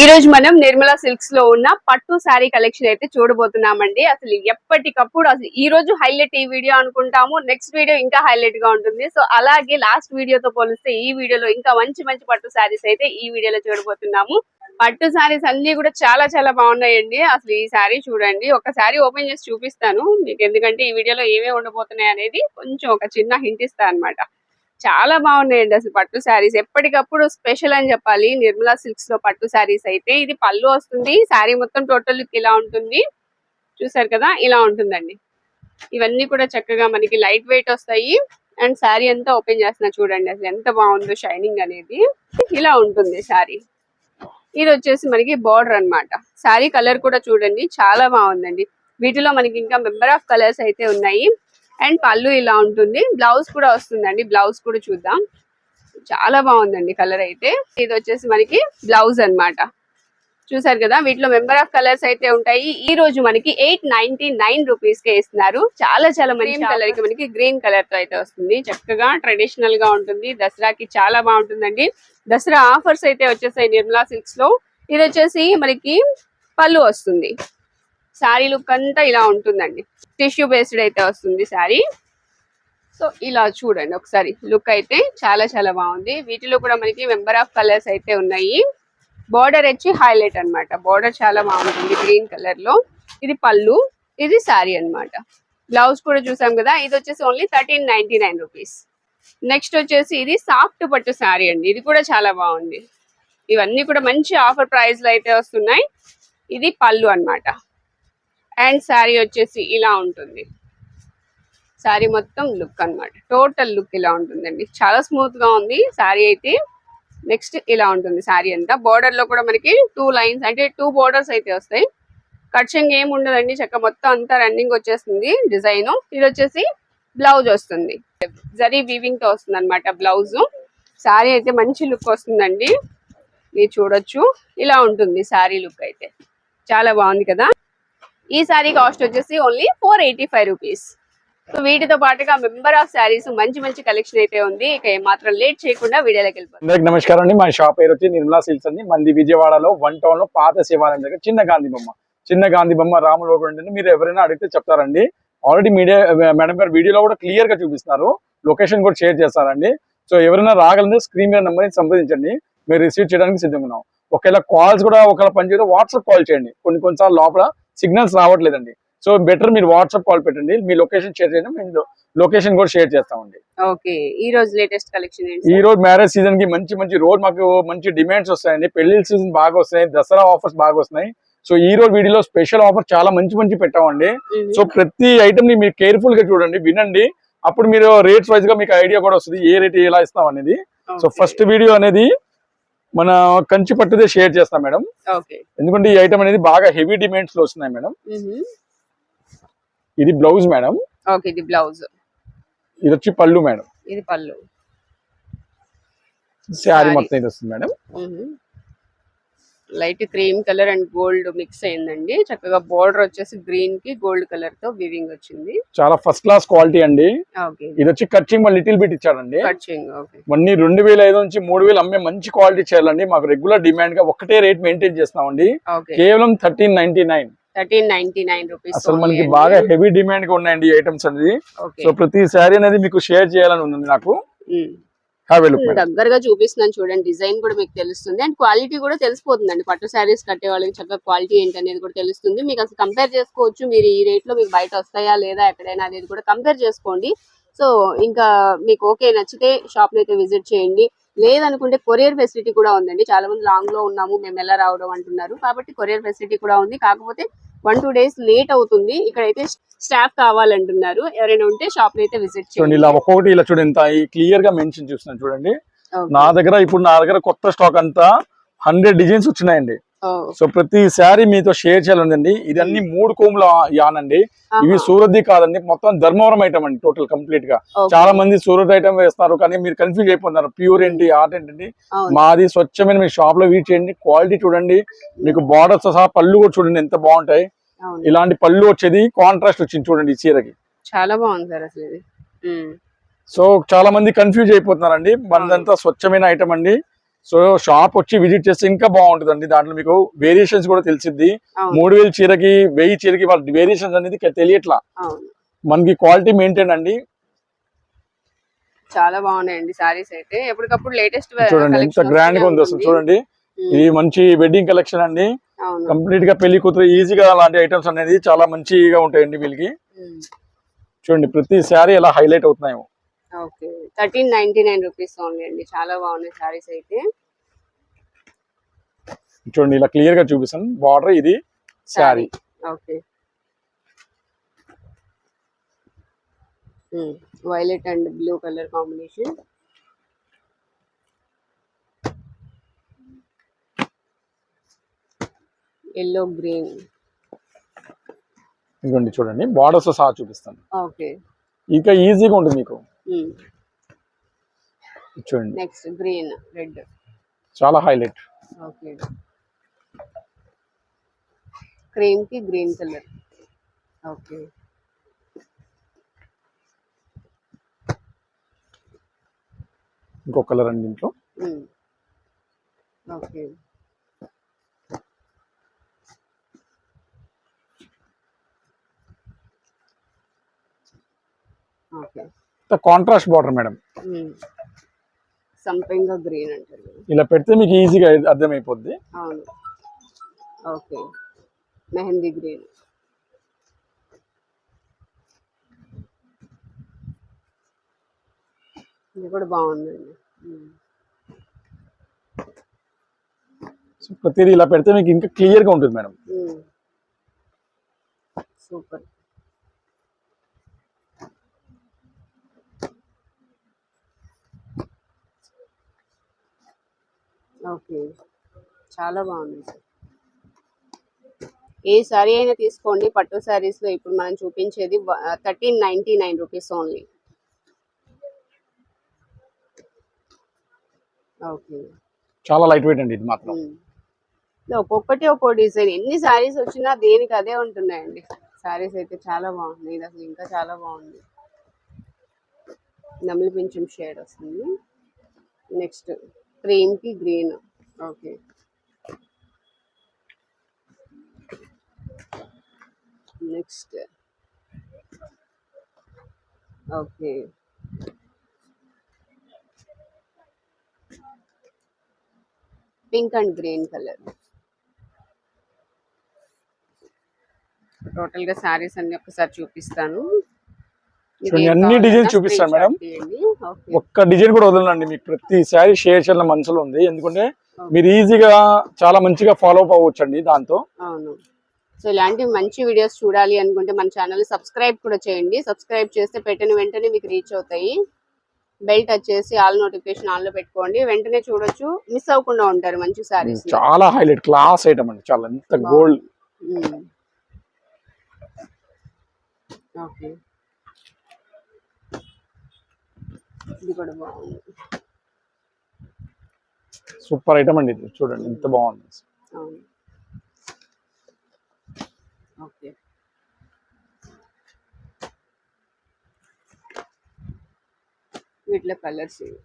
ఈ రోజు మనం నిర్మలా సిల్క్స్లో ఉన్న పట్టు శారీ కలెక్షన్ అయితే చూడబోతున్నామండి. అసలు ఎప్పటికప్పుడు అసలు ఈ రోజు హైలైట్ ఈ వీడియో అనుకుంటాము. నెక్స్ట్ వీడియో ఇంకా హైలైట్గా ఉంటుంది. సో అలాగే లాస్ట్ వీడియోతో పోలిస్తే ఈ వీడియోలో ఇంకా మంచి మంచి పట్టు శారీస్ అయితే ఈ వీడియోలో చూడబోతున్నాము. పట్టు శారీస్ అన్ని కూడా చాలా చాలా బాగున్నాయండి. అసలు ఈ శారీ చూడండి. ఒక శారీ ఓపెన్ చేసి చూపిస్తాను. మీకు ఎందుకంటే ఈ వీడియోలో ఏమేమి ఉండబోతున్నాయి అనేది కొంచెం ఒక చిన్న హింట్ ఇస్తా అనమాట చాలా బాగున్నాయండి అసలు పట్టు శారీస్. ఎప్పటికప్పుడు స్పెషల్ అని చెప్పాలి. నిర్మలా సిల్క్స్లో పట్టు శారీస్ అయితే ఇది పళ్ళు వస్తుంది. శారీ మొత్తం టోటల్ లుక్ ఇలా ఉంటుంది. చూసారు కదా? ఇలా ఉంటుందండి. ఇవన్నీ కూడా చక్కగా మనకి లైట్ వెయిట్ వస్తాయి. అండ్ శారీ అంతా ఓపెన్ చేస్తున్నా చూడండి అసలు ఎంత బాగుందో షైనింగ్ అనేది. ఇలా ఉంటుంది శారీ. ఇది వచ్చేసి మనకి బార్డర్ అన్నమాట. శారీ కలర్ కూడా చూడండి చాలా బాగుందండి. వీటిలో మనకి ఇంకా మెంబర్ ఆఫ్ కలర్స్ అయితే ఉన్నాయి. అండ్ పళ్ళు ఇలా ఉంటుంది. బ్లౌజ్ కూడా వస్తుందండి. బ్లౌజ్ కూడా చూద్దాం. చాలా బాగుందండి కలర్ అయితే. ఇది వచ్చేసి మనకి బ్లౌజ్ అన్నమాట. చూసారు కదా వీటిలో మెంబర్ ఆఫ్ కలర్స్ అయితే ఉంటాయి. ఈ రోజు మనకి ఎయిట్ నైన్టీ నైన్ రూపీస్ కే ఇస్తున్నారు. చాలా చాలా మంచి కలర్కి మనకి గ్రీన్ కలర్తో అయితే వస్తుంది. చక్కగా ట్రెడిషనల్గా ఉంటుంది. దసరాకి చాలా బాగుంటుందండి. దసరా ఆఫర్స్ అయితే వచ్చేసాయి నిర్మలా సిల్క్స్లో ఇది వచ్చేసి మనకి పళ్ళు వస్తుంది. శారీ లుక్ అంతా ఇలా ఉంటుందండి. టిష్యూ బేస్డ్ అయితే వస్తుంది శారీ. సో ఇలా చూడండి ఒకసారి. లుక్ అయితే చాలా చాలా బాగుంది. వీటిలో కూడా మనకి మెంబర్ ఆఫ్ కలర్స్ అయితే ఉన్నాయి. బార్డర్ వచ్చి హైలైట్ అన్నమాట. బార్డర్ చాలా బాగుంటుంది గ్రీన్ కలర్లో. ఇది పళ్ళు. ఇది శారీ అన్నమాట. బ్లౌజ్ కూడా చూసాం కదా. ఇది వచ్చేసి only thirteen ninety nine rupees. Next వచ్చేసి ఇది సాఫ్ట్ పట్టు శారీ అండి. ఇది కూడా చాలా బాగుంది. ఇవన్నీ కూడా మంచి ఆఫర్ ప్రైస్లో అయితే వస్తున్నాయి. ఇది పళ్ళు అన్నమాట. అండ్ శారీ వచ్చేసి ఇలా ఉంటుంది. శారీ మొత్తం లుక్ అన్నమాట. టోటల్ లుక్ ఇలా ఉంటుందండి. చాలా స్మూత్గా ఉంది. శారీ అయితే నెక్స్ట్ ఇలా ఉంటుంది శారీ అంతా. బార్డర్లో కూడా మనకి టూ లైన్స్ అంటే టూ బోర్డర్స్ అయితే వస్తాయి. కట్చింగ్ ఏమి ఉండదండి. చక్క మొత్తం అంతా రన్నింగ్ వచ్చేస్తుంది డిజైన్. ఇది వచ్చేసి బ్లౌజ్ వస్తుంది. జరీ వీవింగ్తో వస్తుంది అనమాట బ్లౌజ్. శారీ అయితే మంచి లుక్ వస్తుందండి. మీరు చూడొచ్చు. ఇలా ఉంటుంది శారీ లుక్ అయితే. చాలా బాగుంది కదా? ఈ శారీ కాస్ట్ వచ్చేసి only four eighty five rupees so వీటితో పాటుగా మెంబర్ ఆఫ్ శారీస్ మంచి మంచి కలెక్షన్ అయితే ఉంది. ఇక మాత్రం లేట్ చేయకుండా వీడియోలోకి వెళ్ళిపోతాం నమస్కారం అండి. మా షాప్ పేరు వచ్చి నిర్మలా సిల్స్ అండి. మంది విజయవాడలో వన్ టౌన్లో పాత శివాలయం దగ్గర చిన్న గాంధీ బొమ్మ. చిన్న గాంధీ బొమ్మ రాముడు ఒకటి మీరు ఎవరైనా అడిగితే చెప్తారండి. ఆల్రెడీ మీడియా మేడం గారు వీడియోలో కూడా క్లియర్గా చూపిస్తున్నారు. లొకేషన్ కూడా షేర్ చేస్తారండి. సో ఎవరైనా రాగలంటే స్క్రీన్ మీద నెంబర్ సంప్రదించండి. మీరు రిసీవ్ చేయడానికి సిద్ధంగా ఉన్నాం. ఒకవేళ కాల్స్ కూడా ఒకవేళ పనిచేయడం వాట్సాప్ కాల్ చేయండి. కొన్ని కొన్నిసార్లు లోపల సిగ్నల్స్ రావట్లేదండి. సో బెటర్ మీరు వాట్సాప్ కాల్ పెట్టండి. మీ లొకేషన్ షేర్ చేయండి. మేము లొకేషన్ కూడా షేర్ చేస్తామండి. ఓకే. ఈ రోజు లేటెస్ట్ కలెక్షన్ ఈ రోజు మ్యారేజ్ సీజన్కి మంచి మంచి రోజు మాకు మంచి డిమాండ్స్ వస్తాయండి. పెళ్ళిళ్ళ సీజన్ బాగా వస్తున్నాయి. దసరా ఆఫర్స్ బాగా వస్తున్నాయి. సో ఈ రోజు వీడియోలో స్పెషల్ ఆఫర్ చాలా మంచి మంచి పెట్టామండి. సో ప్రతి ఐటమ్ని మీరు కేర్ఫుల్గా చూడండి వినండి. అప్పుడు మీరు రేట్స్ వైజ్గా మీకు ఐడియా కూడా వస్తుంది. ఏ రేట్ ఎలా ఇస్తాం అనేది. సో ఫస్ట్ వీడియో అనేది మన కంచి పట్టుదే షేర్ చేస్తాం మేడం. ఓకే. ఎందుకంటే ఈ ఐటమ్ అనేది బాగా హెవీ డిమాండ్స్లో వస్తున్నాయి మేడం. ఇది బ్లౌజ్ మేడం. ఓకే ఇది బ్లౌజ్. ఇది వచ్చి పళ్ళు మేడం. ఇది పళ్ళు. శారీ. మొత్తం ఇది వస్తుంది madam. Light cream colour and gold mix అయిందండి. చక్కగా బోర్డర్ వచ్చేసి గ్రీన్కి గోల్డ్ కలర్తో వివింగ్ వచ్చింది. చాలా ఫస్ట్ క్లాస్ క్వాలిటీ అండి. ఇది వచ్చి కచ్చింగ్ లిటిల్ బిట్ ఇచ్చాడండి ఇవన్నీ రెండు వేల ఐదు నుంచి మూడు వేలు అమ్మే మంచి క్వాలిటీ చేయాలండి మాకు రెగ్యులర్ డిమాండ్గా ఒకటే రేట్ మెయింటైన్ చేస్తామండి కేవలం thirteen ninety nine. Thirteen ninety nine rupees అసలు మనకి బాగా హెవీ డిమాండ్గా ఉన్నాయండి ఐటమ్స్ అనేది. సో ప్రతి శారీ అనేది మీకు షేర్ చేయాలని ఉంది నాకు. దగ్గరగా చూపిస్తున్నాను చూడండి. డిజైన్ కూడా మీకు తెలుస్తుంది. అండ్ క్వాలిటీ కూడా తెలిసిపోతుందండి. పట్టు శారీస్ కట్టే వాళ్ళకి చక్కగా క్వాలిటీ ఏంటి అనేది కూడా తెలుస్తుంది. మీకు అసలు కంపేర్ చేసుకోవచ్చు. మీరు ఈ రేట్లో మీకు బయట వస్తాయా లేదా ఎక్కడైనా అనేది కూడా కంపేర్ చేసుకోండి. సో ఇంకా మీకు ఓకే నచ్చితే షాప్ అయితే విజిట్ చేయండి. లేదనుకుంటే కొరియర్ ఫెసిలిటీ కూడా ఉందండి. చాలా మంది లాంగ్లో ఉన్నాము. మేము ఎలా రావడం అంటున్నారు. కాబట్టి కొరియర్ ఫెసిలిటీ కూడా ఉంది. కాకపోతే వన్ టూ డేస్ లేట్ అవుతుంది. ఇక్కడైతే స్టాఫ్ కావాలంటున్నారు. ఎవరైనా ఉంటే షాప్ అయితే విజిట్ చూడండి ఇలా ఒక్కొక్కటి ఇలా చూడండి ఇంత క్లియర్గా మెన్షన్ చూస్తున్నాను చూడండి. నా దగ్గర ఇప్పుడు నా దగ్గర కొత్త స్టాక్ అంతా హండ్రెడ్ డిజైన్స్ వచ్చినాయండి. సో ప్రతి శారీ మీతో షేర్ చేయాలండి ఇది అన్ని మూడు కోముల యాన్ అండి ఇవి ఆహా. సూరత్ది కాదండి. మొత్తం ధర్మవరం ఐటమ్ అండి టోటల్ కంప్లీట్గా. చాలా మంది సూరత్ ఐటమ్ వేస్తారు కానీ మీరు కన్ఫ్యూజ్ అయిపోతున్నారు. ప్యూర్ ఏంటి ఆర్ట్ ఏంటి అవును. మాది స్వచ్ఛమైన మీ షాప్లో వీట్ చేయండి. క్వాలిటీ చూడండి. మీకు బార్డర్స్ సహా పళ్ళు కూడా చూడండి ఎంత బాగుంటాయి. ఇలాంటి పళ్ళు వచ్చేది కాంట్రాస్ట్ వచ్చింది చూడండి ఈ చీరకి. చాలా బాగుంది సార్ అసలు. సో చాలా మంది కన్ఫ్యూజ్ అయిపోతున్నారండి. మనదంతా స్వచ్ఛమైన ఐటమ్ అండి. సో షాప్ వచ్చి విజిట్ చేస్తే ఇంకా బాగుంటుందండి. దాంట్లో మీకు వేరియేషన్స్ కూడా తెలిసిద్ది. అవును. మూడు వేల చీరకి వెయ్యి చీరకి వాళ్ళ వేరియేషన్స్ అనేది తెలియట్లా. మనకి క్వాలిటీ మెయింటైన్ అండి. చాలా బాగున్నాయండి సారీస్ అయితే. ఎప్పటికప్పుడు లేటెస్ట్ చూడండి ఎంత గ్రాండ్గా ఉంది అసలు చూడండి. ఇది మంచి వెడ్డింగ్ కలెక్షన్ అండి. కంప్లీట్గా పెళ్ళి కూతురు ఈజీగా అలాంటి ఐటమ్స్ అనేది చాలా మంచిగా ఉంటాయండి వీళ్ళకి. చూడండి ప్రతి శారీ ఎలా హైలైట్ అవుతున్నాయో. Okay. Thirteen ninety nine rupees only అండి. చాలా బాగున్నాయి సారీస్ అయితే. చూడండి ఇలా క్లియర్గా చూపిస్తాను. బార్డర్ ఇది sari. Okay. Violet and blue colour combination. Yellow green. ఇదిగోండి చూడండి. బార్డర్స్ సహా చూపిస్తాను. ఓకే. ఇంకా ఈజీగా ఉంటుంది మీకు. చూడండి. నెక్స్ట్ గ్రీన్ రెడ్ చాలా హైలైట్ ఓకే క్రీమ్కి గ్రీన్ కలర్ ఓకే ఇంకో కలర్ అండి దీంట్లో okay okay contrast border madam సంపెంగ గ్రీన్ అంటారు. ఇలా పెడితే మీకు ఈజీగా అర్థమైపోద్ది. అవును. Okay mehndi green. ఇది కూడా బాగుందండి. సో ప్రతిదీ ఇలా పెడితే మీకు ఇంకా క్లియర్గా ఉంటుంది మేడం. Super okay. చాలా బాగుంది సార్. ఏ సారీ అయినా తీసుకోండి. పట్టు sarees లో ఇప్పుడు మనం చూపించేది thirteen ninety nine rupees only. Okay. చాలా లైట్ వెయిట్ అండి ఇది మాత్రం. ఒక్కొక్కటి ఒక్కో డిజైన్. ఎన్ని సారీస్ వచ్చినా దేనికి అదే ఉంటున్నాయండి. సారీస్ అయితే చాలా బాగుంది. ఇది అసలు ఇంకా చాలా బాగుంది. నమిలి పింఛం షేడ్ వస్తుంది. Next క్రీమ్కి green okay next okay pink and green colour టోటల్గా సారీస్ అన్ని ఒకసారి చూపిస్తాను ఇది చూడండి, ఏం అన్ని designs చూపిస్తాను మేడం. ఒక్క డిజైన్ కూడా వదలండి. మీకు ప్రతి శారీ షేర్ చేయాలని మనసులో ఉంది. ఎందుకంటే మీరు ఈజీగా చాలా మంచిగా ఫాలో అప్ అవ్వచ్చు అండి దాంతో సో ఇలాంటి మంచి వీడియోస్ చూడాలి అనుకుంటే మన ఛానల్ సబ్స్క్రైబ్ కూడా చేయండి. సబ్స్క్రైబ్ చేస్తే పెట్టిన వెంటనే మీకు రీచ్ అవుతాయి. బెల్ టచ్ చేసి ఆల్ నోటిఫికేషన్ ఆన్లో పెట్టుకోండి. వెంటనే చూడొచ్చు. మిస్ అవ్వకుండా ఉంటారు మంచి సారీస్ చాలా హైలైట్ క్లాస్ ఐటమ్ అండి. చాలా ఎంత గోల్డ్ ఓకే ఇది కూడా బాగుంది. సూపర్ ఐటమ్ అండి ఇది. చూడండి ఎంత బాగుంది. ఓకే. వీటిలో కలర్స్ ఇవి.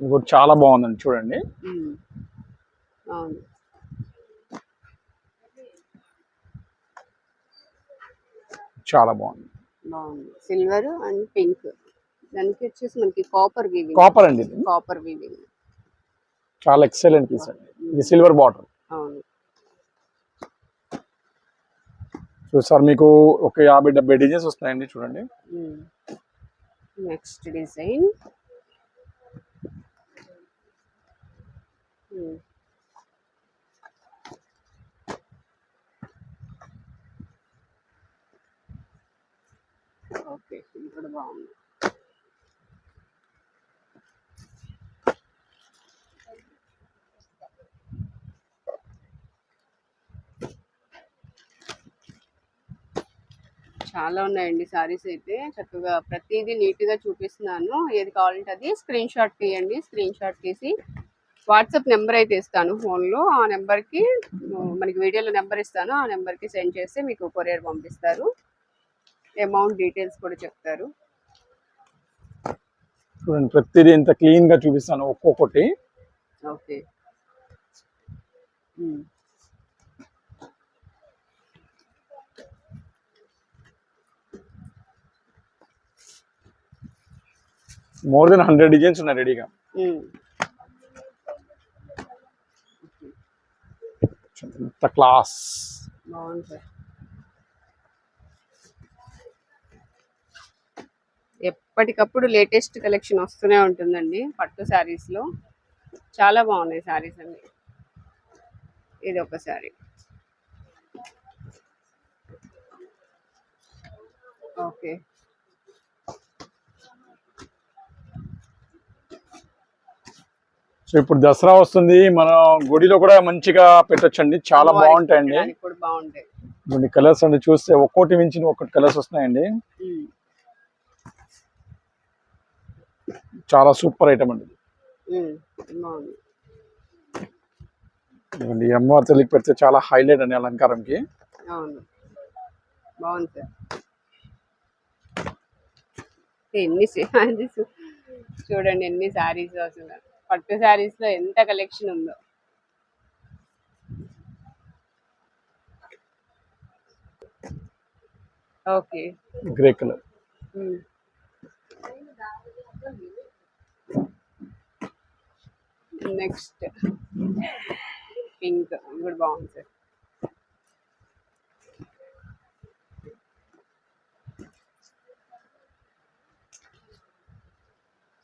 కూడా చాలా బాగుందండి చూడండి. చాలా బాగుంది. Silver and pink. దానికి వచ్చేసి మనకి కాపర్ వీవింగ్ కాపర్ అండి ఇది? కాపర్ వీవింగ్ చాలా ఎక్సలెంట్ పీస్ అండి. ఇది సిల్వర్ బాటిల్ అవును. చూసారు మీకు ఒక యాభై డెబ్బై డిజైన్స్ వస్తాయండి చూడండి. నెక్స్ట్ డిజైన్ ఓకే ఇక్కడ కూడా బాగుంది. చాలా ఉన్నాయండి సారీస్ అయితే. చక్కగా ప్రతిదీ నీట్గా చూపిస్తున్నాను. ఏది కావాలంటే అది స్క్రీన్ షాట్ తీయండి. స్క్రీన్ షాట్ తీసి వాట్సాప్ నెంబర్ అయితే ఇస్తాను ఫోన్లో ఆ నెంబర్కి ఉమ్, మనకి వీడియోలో నెంబర్ ఇస్తాను. ఆ నెంబర్కి సెండ్ చేస్తే మీకు కొరియర్ పంపిస్తారు. అమౌంట్ డీటెయిల్స్ కూడా చెప్తారు. చూడండి ప్రతిదీ ఎంత క్లీన్గా చూపిస్తాను ఒక్కొక్కటి. Okay. More than hundred designs ఉన్నాయి రెడీగా. ఎంత క్లాస్? ఎప్పటికప్పుడు లేటెస్ట్ కలెక్షన్ వస్తూనే ఉంటుందండి పట్టు శారీస్లో చాలా బాగున్నాయి శారీస్ అన్ని. ఇది ఒక శారీ. ఓకే. సో ఇప్పుడు దసరా వస్తుంది మనం గుడిలో కూడా మంచిగా పెట్టొచ్చండి. చాలా బాగుంటాయండి. కొన్ని కలర్స్ అండి చూస్తే ఒక్కోటి మించిన ఒక్కటి కలర్స్ వస్తున్నాయండి. చాలా సూపర్ ఐటమ్ అండి ఈ అమ్మవారి తల్లికి పెడితే చాలా హైలైట్ అండి అలంకారంకి. ఎన్ని చూడండి ఎన్ని శారీస్ అసలు పట్టు శారీస్లో ఎంత కలెక్షన్ ఉందో. Okay. Grey colour next pink కూడా బాగుంది సార్.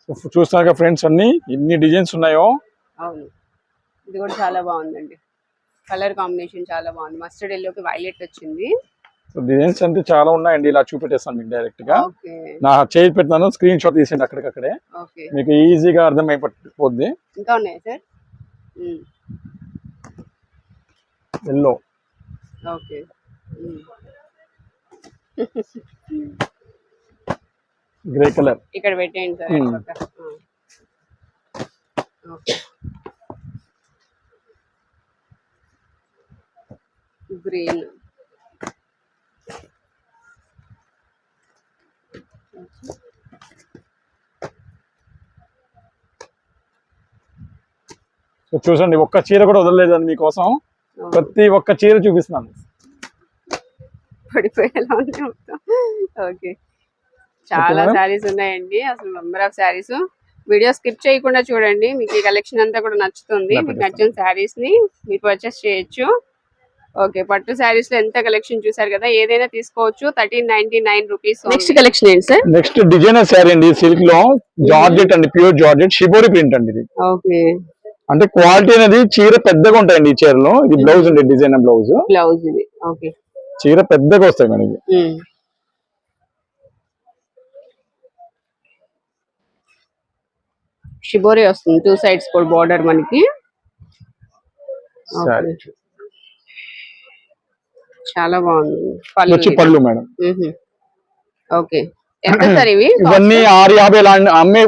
సో చూస్తున్నారుగా ఫ్రెండ్స్ అన్ని ఎన్ని డిజైన్స్ ఉన్నాయో. అవును. ఇది కూడా చాలా బాగుందండి. కలర్ కాంబినేషన్ చాలా బాగుంది. మస్టర్డ్ ఎల్లోకి వైలెట్ వచ్చింది. సో డిజైన్స్ అంటే చాలా ఉన్నాయండి ఇలా చూపెట్టేస్తాను మీకు డైరెక్ట్గా. నా చేయి పెట్టినాను స్క్రీన్ షాట్ తీసేయండి అక్కడికక్కడే. మీకు ఈజీగా అర్థమైపోద్ది. ఇంకా ఉన్నాయా sir? Yellow okay. Grey colour ఇక్కడ పెట్టేయండి సార్. Hmm. గ్రీన్ సో చూసండి ఒక్క చీర కూడా వదలలేదండి మీకోసం. ప్రతి ఒక్క చీర చూపిస్తున్నాను. పడిపోయేలా ఓకే. చాలా? శారీస్ ఉన్నాయండి. అసలు number of saris. Video skip చేయకుండా చూడండి. మీకు ఈ కలెక్షన్ అంతా కూడా నచ్చుతుంది. మీకు. నచ్చిన శారీస్ని మీరు పర్చేస్ చేయొచ్చు. ఓకే పట్టు శారీస్లో ఎంత కలెక్షన్ చూసారు కదా? ఏదైనా తీసుకోవచ్చు. Thirteen ninety nine rupees next collection ఏంటి సార్? నెక్స్ట్ డిజైనర్ శారీ అండి. సిల్క్లో జార్జెట్ అండి. Pure georgette. షిబోరి ప్రింట్ అండి ఇది. ఓకే. అంటే క్వాలిటీ అనేది చీర పెద్దగా ఉంటాయండి ఈ చీరలో. ఇది బ్లౌజ్ అండి. డిజైన్ బ్లౌజ్ బ్లౌజ్ ఇది. ఓకే. చీర పెద్దగా వస్తాయి మేడం షిబోరి వస్తుంది టూ సైడ్స్ కూడా బార్డర్ మనకి. చాలా బాగుంది. వచ్చి పళ్ళు మేడం. ఓకే. ఎంత సార్ ఇవి? ఇవన్నీ ఆరు యాభై లాంటి అమ్మే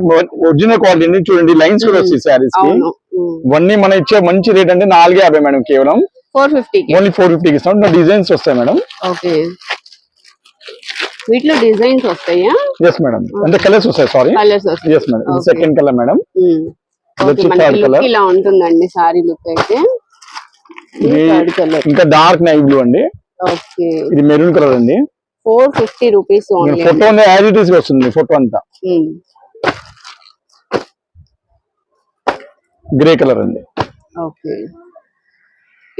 ఒరిజినల్ క్వాలిటీ చూడండి లైన్స్ కూడా వస్తాయి శారీస్కి అవును. ఇవన్నీ మనం ఇచ్చే మంచి రేట్ అంటే నాలుగు యాభై మేడం కేవలం. ఫోర్ ఓన్లీ ఫోర్ ఫిఫ్టీకి ఇస్తాం. డిజైన్స్ వస్తాయి మేడం. ఓకే. వీటిలో డిజైన్స్ వస్తాయా? ఎస్ మేడం అంటే కలర్స్ వస్తాయి సారీ కలర్స్ వస్తాయి. Yes madam. Second colour madam. ఇలా ఉంటుందండి సారీ లుక్ అయితే. ఇంకా డార్క్ నైవ్ బ్లూ అండి. ఓకే ఇది మెరూన్ కలర్ అండి. Four fifty rupees photo as it is వస్తుంది ఫోటో అంతా. గ్రే కలర్ అండి. ఓకే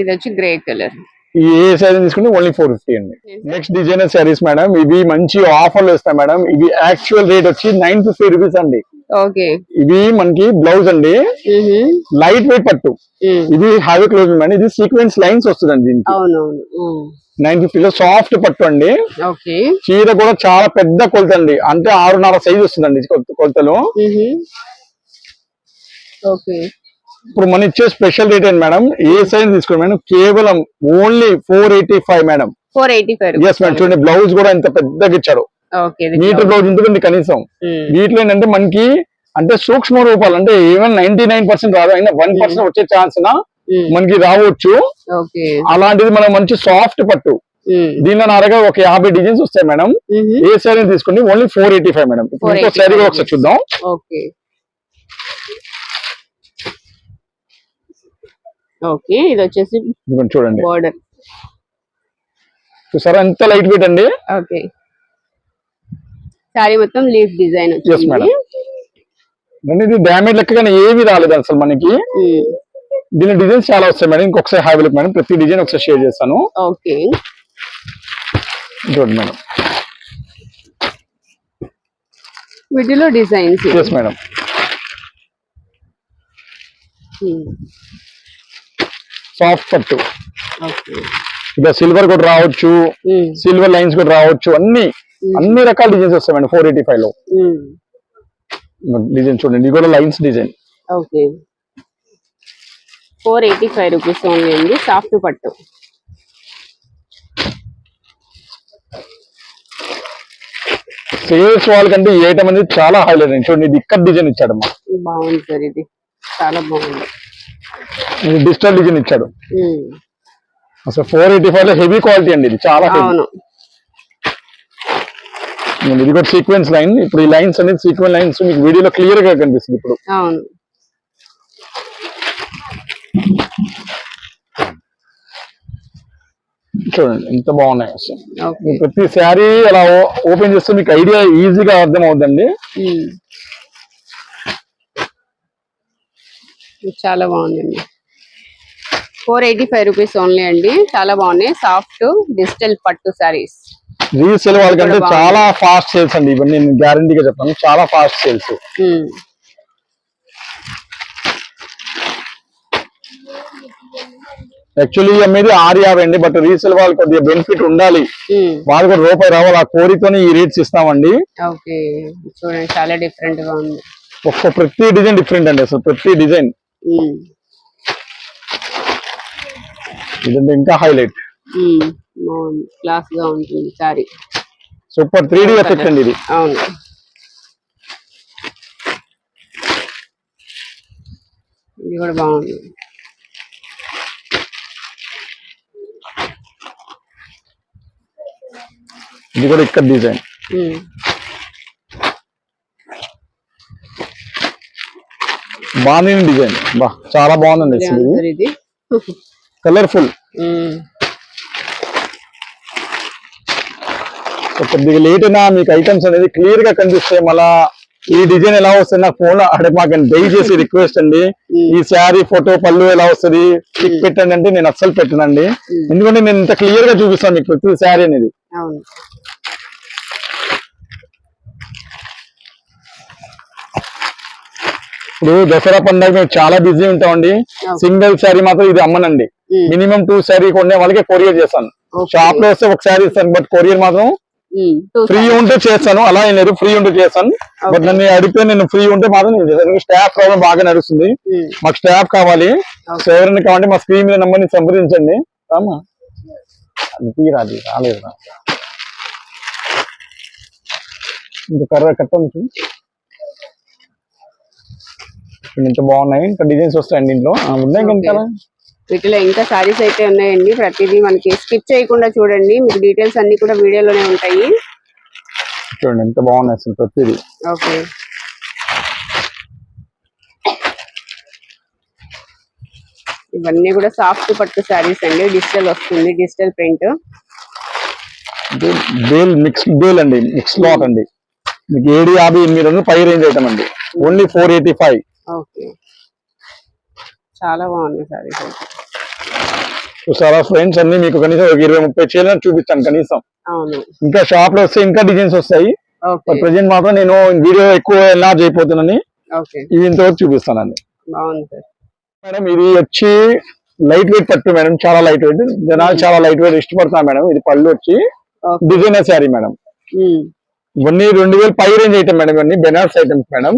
ఇది వచ్చి గ్రే కలర్ ఏ సైజ్ తీసుకుంటే ఓన్లీ ఫోర్ ఫిఫ్టీ అండి. నెక్స్ట్ డిజైనర్ శారీస్ మేడం ఇవి మంచి ఆఫర్లు ఇస్తాయి మేడం ఇవి యాక్చువల్ రేట్ వచ్చి నైన్ ఫిఫ్టీ రూపీస్ అండి. ఇవి మనకి బ్లౌజ్ అండి. లైట్ వెయిట్ పట్టు. ఇది హ్యావీ క్లోజ్ మేడం ఇది సీక్వెన్స్ లైన్స్ వస్తుందండి దీనికి. అవునవును. నైన్ ఫిఫ్టీలో సాఫ్ట్ పట్టు అండి. చీర కూడా చాలా పెద్ద కొలత అండి అంటే ఆరున్నర సైజ్ వస్తుందండి కొలత- కొలతలు ఇప్పుడు మనం ఇచ్చే స్పెషల్ రేట్ ఏంటి మేడం ఏ సైజ్ తీసుకోండి మేడం కేవలం only four eighty five madam four eighty five yes madam చూడండి బ్లౌజ్ కూడా ఎంత పెద్దగా ఇచ్చారు. మీటర్ బ్లౌజ్ ఉంటుందండి కనీసం. వీటిలో ఏంటంటే మనకి అంటే సూక్ష్మ రూపాలు అంటే ఈవెన్ నైన్టీ నైన్ పర్సెంట్ రాదు అయినా వన్ పర్సెంట్ వచ్చే ఛాన్స్ ఉమ్, మనకి రావచ్చు. అలాంటిది మనం మంచి సాఫ్ట్ పట్టు. దీనిలో నరగా ఒక యాభై డిజైన్స్ వస్తాయి మేడం ఏ శారీ తీసుకోండి only four eighty five madam ఇప్పుడు ఇంకో 485 శారీ కూడా ఒకసారి చూద్దాం. ఓకే ఇది వచ్చేసి చూడండి. బోర్డర్ చూసారా? ఎంత లైట్ వెయిట్ అండి? ఓకే. సారీ మొత్తం లీఫ్ డిజైన్ వచ్చింది. ఇది డ్యామేజ్ లెక్కగానే ఏవి రాలేదు అసలు మనకి. దీని డిజైన్స్ చాలా వస్తాయి మేడం ఇంకొకసారి హ్యావ్ లుక్ మేడం ప్రతి డిజైన్ ఒకసారి షేర్ చేస్తాను. ఓకే. చూడండి మేడం వీటిలో డిజైన్స్ ఎస్ మేడం సాఫ్ట్ పట్టు. ఇక సిల్వర్ కూడా రావచ్చు సిల్వర్ లైన్స్ కూడా రావచ్చు అన్ని అన్ని రకాల డిజైన్స్ వస్తాయి మేడం ఫోర్ ఎయిటీ ఫైవ్లో డిజైన్ చూడండి ఇది కూడా lines design. Okay. Four eighty five rupees only అండి సాఫ్ట్ పట్టు. సేల్స్ వాళ్ళకంటే ఐటమ్ అనేది చాలా హైలైట్ చూడండి ఇది ఇక్కడ డిజైన్ ఇచ్చాడమ్మా. బాగుంది సార్ ఇది. చాలా బాగుంది. ఇది డిజిటల్ డిజైన్ ఇచ్చాడు. అసలు ఫోర్ ఎయిటీ ఫైవ్లో హెవీ క్వాలిటీ అండి ఇది చాలా ఇది కూడా సీక్వెన్స్ లైన్ ఇప్పుడు ఈ లైన్స్ అనేది సీక్వెన్స్ లైన్స్ మీకు వీడియోలో క్లియర్గా కనిపిస్తుంది ఇప్పుడు. చూడండి ఎంత బాగున్నాయి అసలు. ప్రతి శారీ అలా ఓపెన్ చేస్తే మీకు ఐడియా ఈజీగా అర్థం అవుతుందండి ఉమ్. ఇది చాలా బాగుందండి. Four eighty five rupees only అండి. చాలా బాగున్నాయి. సాఫ్ట్ డిజిటల్ పట్టు సారీస్ రీసేల్ వాళ్ళకంటే. చాలా ఫాస్ట్ సేల్స్ అండి. ఇవన్నీ నేను గ్యారంటీగా చెప్తాను. చాలా ఫాస్ట్ సేల్స్ యాక్చువల్లీ అమ్మేది ఆరు యాభై అండి. బట్ రీసేల్ వాళ్ళకి కొద్దిగా బెనిఫిట్ ఉండాలి. వాళ్ళు కూడా రూపాయి రావాలి. ఆ కోరికతోనే ఈ రేట్స్ ఇస్తామండి. ఓకే చూడండి చాలా డిఫరెంట్గా ఉంది. ఒక్క ప్రతి డిజైన్ డిఫరెంట్ అండి. అసలు ప్రతి డిజైన్. ఇదంటే ఇంకా హైలైట్. క్లాస్గా ఉంటుంది sari super. Three D effect అండి ఇది. అవును. ఇది కూడా బాగుంది. ఇది కూడా ఇక్కడ డిజైన్. బాగుంది డిజైన్. బా చాలా బాగుందండి ఇదే. కలర్ఫుల్. కొద్దిగా లేట్ అయినా మీకు ఐటమ్స్ అనేది క్లియర్గా కనిపిస్తాయి. మళ్ళా ఈ డిజైన్ ఎలా వస్తుంది నాకు ఫోన్లో అడగమాకండి దయచేసి రిక్వెస్ట్ అండి. ఈ శారీ ఫోటో పళ్ళు ఎలా వస్తుంది? పిక్ పెట్టండి అంటే నేను అస్సలు పెట్టనండి. ఎందుకంటే నేను ఇంత క్లియర్గా చూపిస్తాను మీకు ప్రతి శారీ అనేది. ఇప్పుడు దసరా పండుగ మేము చాలా బిజీ ఉంటామండి. సింగిల్ శారీ మాత్రం ఇది అమ్మనండి. మినిమం టూ శారీ కొనే వాళ్ళకి కొరియర్ చేస్తాను. షాప్లో వస్తే ఒక శారీ ఇస్తాను బట్ కొరియర్ మాత్రం ఫ్రీ ఉంటే చేస్తాను అలా ఏం లేదు ఫ్రీ ఉంటే చేస్తాను. బట్ నన్ను అడిగితే నేను ఫ్రీ ఉంటే మాత్రం నేను చేస్తాను. స్టాఫ్ ప్రాబ్లం బాగా నడుస్తుంది. మాకు స్టాఫ్ కావాలి. ఎవరైనా కావాలంటే మా స్క్రీన్ మీద నంబర్ని సంప్రదించండి. తీరాది రాలేదు. ఇంకా కర్ర కట్టండి. ఇంత బాగున్నాయి. ఇంకా డిజైన్స్ వస్తాయండి ఇంట్లో. ఉన్నాయి ఇంకా. వీటిలో ఇంకా సారీస్ అయితే ఉన్నాయండి. ప్రతిదీ మనకి స్కిప్ చేయకుండా చూడండి. మీకు డీటెయిల్స్ అన్ని కూడా వీడియోలోనే ఉంటాయి. చూడండి ఎంత బాగున్నాయి అసలు ప్రతిదీ. ఓకే. ఇవన్నీ కూడా సాఫ్ట్ పట్టు సారీస్ అండి. డిజిటల్ వస్తుంది digital print. Bale mixed bale అండి మిక్స్ లాట్ అండి. మీకు ఏడు యాభై ఎనిమిది వందలు పై రేంజ్ ఐటమ్ అండి. Only four eighty five okay. చాలా సారీస్ అయితే. చూసారా ఫ్రెండ్స్ అన్ని మీకు కనీసం ఒక ఇరవై ముప్పై చీరలు చూపిస్తాను కనీసం. అవును. ఇంకా షాప్లో వస్తే ఇంకా డిజైన్స్ వస్తాయి. ప్రజెంట్ మాత్రం నేను వీడియో ఎక్కువ ఎలా చేయబోతున్నానని ఓకే. ఇవి ఇంతవరకు చూపిస్తానండి. బాగుంది సార్. మేడం ఇది వచ్చి లైట్ వెయిట్ పట్టు మేడం చాలా లైట్ వెయిట్ జనాలు చాలా లైట్ వెయిట్ ఇష్టపడుతున్నారు మేడం. ఇది పళ్ళు వచ్చి డిజైనర్ శారీ మేడం. ఇవన్నీ రెండు వేలు పై రేంజ్ ఐటమ్ మేడం ఇవన్నీ బెనార్స్ ఐటమ్స్ మేడం.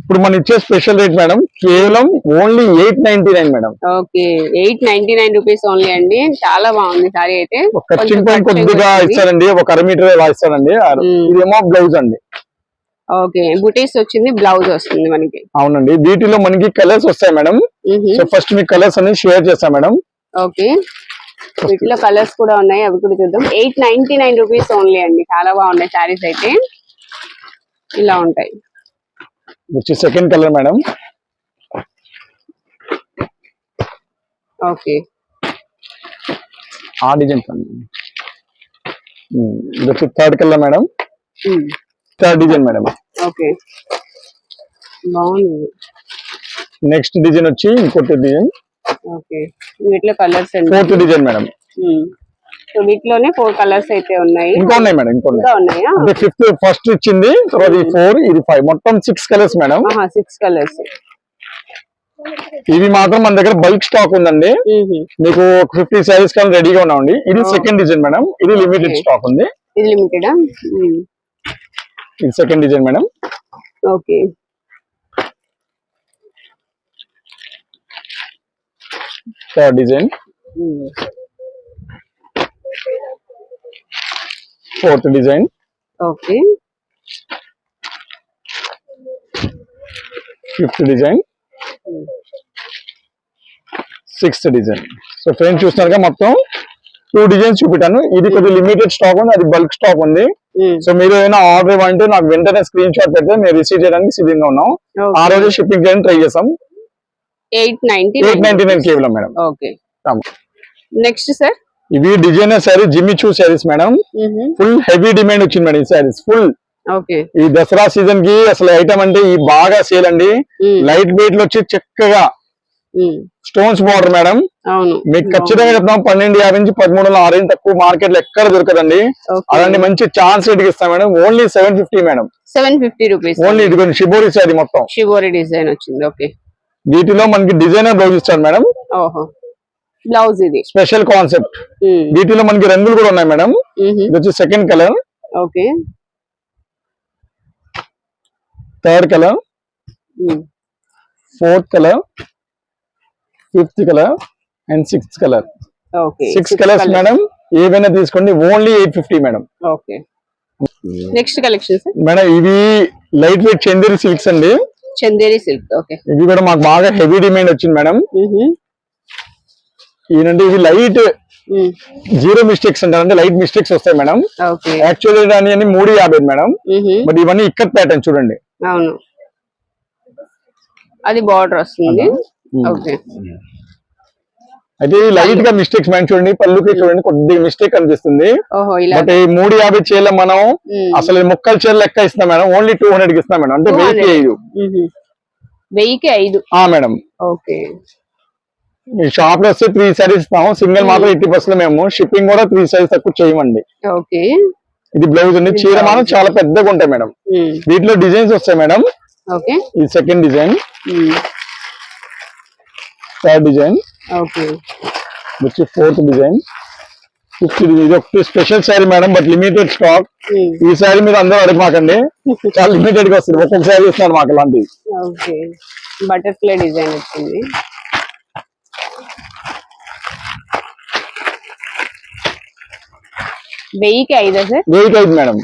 ఇప్పుడు మనం ఇచ్చే స్పెషల్ రేట్ మేడం కేవలం only eight ninety nine madam. Okay eight ninety nine rupees only అండి. చాలా బాగుంది సారీ అయితే. కచ్చింగ్ కొద్దిగా. ఇస్తారండి ఒక అర మీటర్ ఇస్తారండి. ఇదేమో బ్లౌజ్ అండి. ఓకే బుటీస్ వచ్చింది బ్లౌజ్ వస్తుంది మనకి. అవునండి వీటిలో మనకి కలర్స్ వస్తాయి మేడం. సో ఫస్ట్ మీకు కలర్స్ అన్ని షేర్ చేస్తాం మేడం. ఓకే వీటిలో కలర్స్ కూడా ఉన్నాయి అవి కూడా చూద్దాం. Eight ninety nine rupees only అండి చాలా బాగున్నాయి శారీస్ అయితే. ఇలా ఉంటాయి. వచ్చి సెకండ్ కలర్ మేడం ఓకే ఆ డిజైన్ ఇది వచ్చి third colour madam third design madam okay బాగుంది నెక్స్ట్ డిజైన్ వచ్చి ఇంకోటి డిజైన్ ఓకే వీటిలో colours fourth design madam so వీటిలోనే ఫోర్ కలర్స్ అయితే ఉన్నాయి. ఇంకా ఉన్నాయి మేడం ఇంకా ఉన్నాయి. అంటే ఫిఫ్త్ ఫస్ట్ ఇచ్చింది తర్వాత ఈ ఫోర్ ఇది ఫైవ్ మొత్తం six colours madam. Six colours ఇవి మాత్రం మన దగ్గర బల్క్ స్టాక్ ఉందండి. మీకు ఫిఫ్టీ సారీస్ కానీ రెడీగా ఉన్నామండి. ఇది. Second design madam. ఇది లిమిటెడ్. స్టాక్ ఉంది. ఇది లిమిటెడా ఇది second design madam. Okay third design fourth design okay fifth design sixth design so friends చూస్తున్నారుగా మొత్తం? టూ డిజైన్స్ చూపెట్టాను. ఇది కొద్దిగా లిమిటెడ్ స్టాక్ ఉంది. అది బల్క్ స్టాక్ ఉంది. సో మీరు ఏమైనా ఆర్డర్ ఇవ్వంటే నాకు వెంటనే స్క్రీన్ షాట్ పెడితే మేము రిసీవ్ చేయడానికి సిద్ధంగా ఉన్నాం. ఆ రోజు షిప్పింగ్ చేయడానికి ట్రై చేస్తాం. Eight ninety eight ninety nine కేవలం మేడం ఓకే నెక్స్ట్ సార్ ఇవి designer sari Jimmy Choo saris madam. Full heavy demand వచ్చింది మేడం ఈ శారీస్ ఫుల్ ఈ దసరా సీజన్కి అసలు ఐటమ్ అంటే ఈ బాగా సేల్ అండి. లైట్ వెయిట్లో వచ్చి చక్కగా స్టోన్స్ బార్డర్ మేడం. మీకు ఖచ్చితంగా చెప్తాం పన్నెండు యాభై నుంచి పదమూడు వందల ఆరు తక్కువ మార్కెట్లో ఎక్కడ దొరకదండి. అలాంటి మంచి ఛాన్స్ రేట్కి ఇస్తాం madam. Only seven fifty madam. Seven fifty rupees only ఇది షిబోరి శారీ మొత్తం. షివోరి డిజైన్ వచ్చింది. ఓకే. వీటిలో మనకి డిజైనర్ బ్లౌజ్ ఇస్తారు మేడం. బ్లౌజ్ ఇది. Special concept. వీటిలో మనకి రంగులు కూడా ఉన్నాయి మేడం. ఇది వచ్చి second colour okay. Third colour fourth colour fifth colour and sixth colour okay. Six colours madam ఏవైనా తీసుకోండి. Only eight fifty madam okay. Next collection sir madam ఇవి లైట్ వెయిట్ చందేరి సిల్క్స్ అండి. Chanderi silk okay. ఇవి కూడా మాకు బాగా heavy demand వచ్చింది madam ఈయనంటే ఇవి లైట్ జీరో మిస్టేక్స్ అంటారు అంటే లైట్ మిస్టేక్స్ వస్తాయి మేడం. ఓకే. యాక్చువల్లీ దాని అన్ని మూడు యాభై మేడం. బట్ ఇవన్నీ ఇక్కత్ ప్యాటర్న్ చూడండి. అవును. అది బార్డర్ వస్తుంది. ఓకే. అయితే లైట్గా మిస్టేక్స్ మేడం చూడండి. పళ్ళుకి చూడండి కొద్దిగా మిస్టేక్ ఇలా బట్ ఈ మూడు యాభై చీరలు మనం. అసలు ముక్కల చీర లెక్క ఇస్తున్నాం మేడం. ఓన్లీ టూ హండ్రెడ్కి ఇస్తున్నాం మేడం. అంటే 200. వెయ్యికి ఐదు. వెయ్యికి ఐదు. మేడం. ఓకే. మీ షాప్లో వస్తే త్రీ సారీస్ ఇస్తాము. సింగిల్ మాత్రం ఎయిటీ పర్సెంట్ మేము. షిప్పింగ్ కూడా త్రీ సారీస్ తక్కువ చేయమండి. ఓకే. ఇది బ్లౌజ్ అండి చీర మాత్రం చాలా పెద్దగా ఉంటాయి మేడం. మ్మ్. వీటిలో డిజైన్స్ వస్తాయి మేడం. ఓకే. ఇది second design. Third design okay. వచ్చి ఫోర్త్ డిజైన్ ఫిఫ్త్ డిజైన్ ఇది ఒకటి special sari madam but limited stock. ఈ శారీ మీరు అందరూ అడగమాకండి. చాలా లిమిటెడ్గా వస్తుంది. ఒక్కొక్క శారీ ఇస్తున్నారు మాకు ఇలాంటివి బటర్ఫ్లై డిజైన్ వచ్చింది. వెయ్యికి ఐదా సార్? వెయిట్ అయితే మేడం.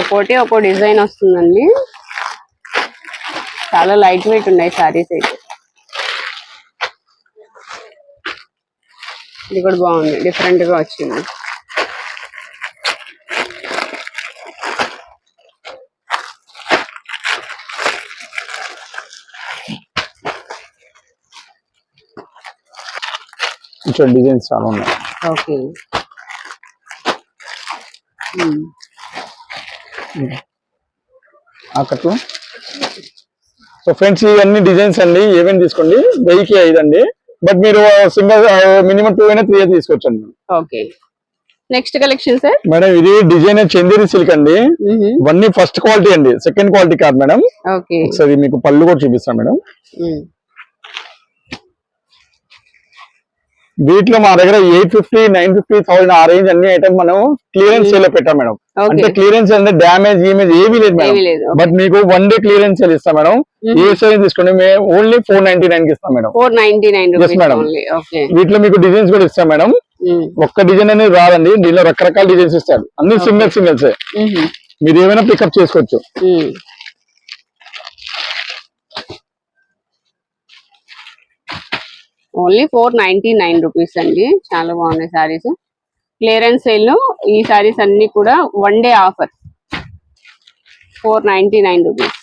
ఒక్కోటి ఒక్కో డిజైన్ వస్తుందండి. చాలా లైట్ వెయిట్ ఉన్నాయి సారీస్ అయితే. ఇది కూడా బాగుంది డిఫరెంట్గా వచ్చింది. కొంచెం డిజైన్స్ చాలా ఉన్నాయి. ఓకే. అక్కట్లో సో ఫ్రెండ్స్ ఇవన్నీ డిజైన్స్ అండి ఏమేమి తీసుకోండి? వెయ్యికి ఐదు అండి. బట్ మీరు సింగల్ మినిమం టూ అయినా త్రీ తీసుకోవచ్చండి okay. Next collection sir? Madam ఇది డిజైనర్ చందేరి సిల్క్ అండి. ఇవన్నీ ఫస్ట్ క్వాలిటీ అండి. సెకండ్ క్వాలిటీ కాదు మేడం. ఓకే. ఒకసారి మీకు పళ్ళు కూడా చూపిస్తాను మేడం. వీటిలో మా దగ్గర eight fifty nine fifty thousand ఆ రేంజ్ అన్ని ఐటమ్ మనం క్లియరెన్స్ సేల్లో పెట్టాం మేడం. అంటే క్లియరెన్స్ అంటే డ్యామేజ్ ఇమేజ్ ఏమీ లేదు మేడం. బట్ మీకు వన్ డే క్లియరెన్స్ సేల్ ఇస్తాం మేడం. ఏ సైజ్ తీసుకోండి మేము ఓన్లీ ఫోర్ నైన్టీ నైన్కి ఇస్తాం madam. Four ninety nine okay వీటిలో మీకు డిజైన్స్ కూడా ఇస్తాం మేడం. ఒక్క డిజైన్ అనేది రాదండి. దీనిలో రకరకాల డిజైన్స్ ఇస్తారు. అన్ని సింగిల్ సింగిల్స్ మీరు ఏమైనా పికప్ చేసుకోవచ్చు. Only four ninety nine rupees అండి. చాలా బాగున్నాయి సారీస్ క్లియరెన్స్ సేల్ ఈ సారీస్ అన్ని కూడా one day offer four ninety nine rupees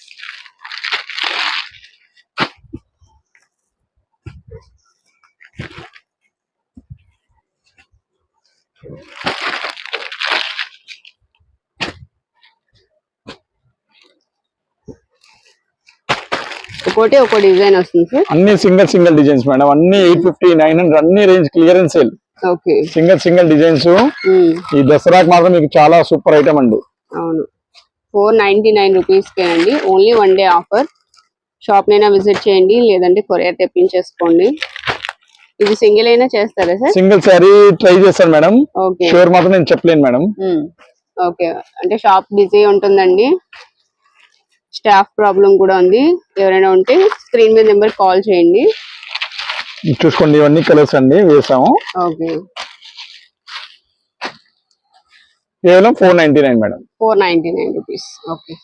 ఒకటి ఒక డిజైన్ వస్తుంది సార్. అన్ని సింగిల్ సింగిల్ డిజైన్స్ మేడం. అన్ని ఎయిట్ ఫిఫ్టీ నైన్ హండ్రెడ్ అన్ని range clearance sale. Okay. Single single designs. ఉమ్, ఈ దసరాకి మాత్రం మీకు చాలా సూపర్ ఐటమ్ అండి. అవును. ఫోర్ నైన్టీ నైన్ రూపీస్కే అండి. Only one day offer shop నైనా విజిట్ చేయండి లేదంటే కొరియర్ తెప్పించేసుకోండి. ఇది సింగిల్ అయినా చేస్తారా సార్? సింగిల్ శారీ ట్రై చేస్తాను మేడం. ఓకే. షూర్ మాత్రం నేను చెప్పలేను మేడం. ఉమ్, ఓకే. అంటే షాప్ బిజీ ఉంటుందండి. స్టాఫ్ ప్రాబ్లం కూడా ఉంది. ఎవరైనా ఉంటే స్క్రీన్ మీద నెంబర్ కాల్ చేయండి. చూసుకోండి ఇవన్నీ కలర్స్ అండి వేసాము. ఓకే. కేవలం four ninety nine madam. Four ninety nine rupees. Okay.